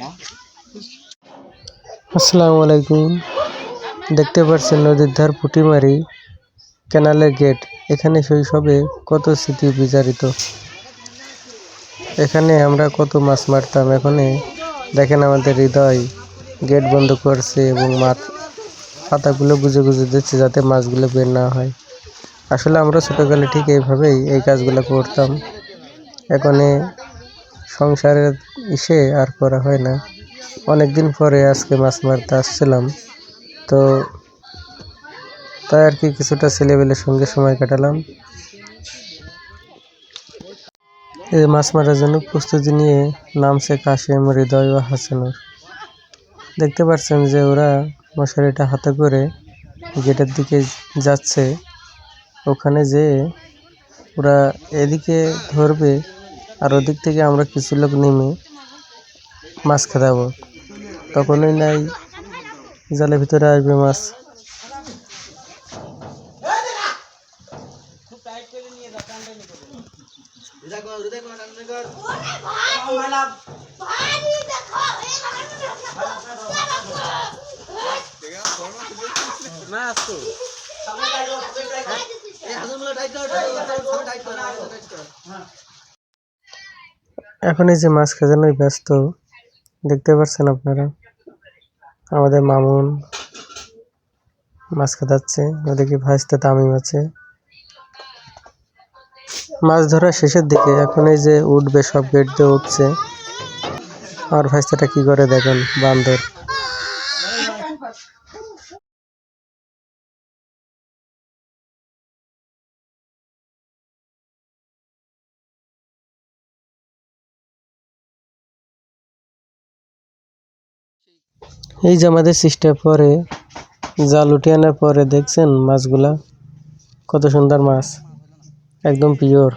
হ্যাঁ? আসসালামু আলাইকুম। দেখতে পাচ্ছেন নদীর ধার পুটিমারি ক্যানালের গেট। এখানে শৈশবে কত স্মৃতি বিচারিত? এখানে আমরা কত মাছ মারতাম? এখানে দেখেন আমাদের হৃদয়। গেট বন্ধ করছে এবং মাছ পাতাগুলো গুজে গুজে দিচ্ছে যাতে মাছগুলো বের না হয়। আসলে আমরা ছোটোকালে ঠিক এইভাবেই এই কাজগুলো করতাম। এখানে সংসারের ইসে আর করা হয় না। অনেক দিন পরে আজকে মাছ মারতে আসছিলাম। তো তাই আর কি কিছুটা ছেলেবেলের সঙ্গে সময় কাটালাম। এই মাছ মারার জন্য প্রস্তুতি নিয়ে নামছে কাশিম হৃদয় ও হাসানুর। দেখতে পাচ্ছেন যে ওরা মশারিটা হাতে করে গেটের দিকে যাচ্ছে। ওখানে যে ওরা এদিকে ধরবে আর ওদিক থেকে আমরা কিছু লোক নেমে মাছ খেদাবো তখনই নাই জালের ভিতরে আসবে মাছ এখন এই যে মাছ খেজানোই ব্যস্ত। দেখতে পাচ্ছেন আপনারা? আমাদের মামুন মাছ খেদাচ্ছে ওদিকে ভাজতে তামিম আছে। মাছ ধরা শেষের দিকে এখন এই যে উঠবে সব গেট দিয়ে উঠছে। আর ভাজতেটা কি করে দেখেন বান্দর? এই যে আমাদের সিস্টেম পরে জাল উঠে আনার পরে দেখছেন মাছগুলা? কত সুন্দর মাছ। একদম পিওর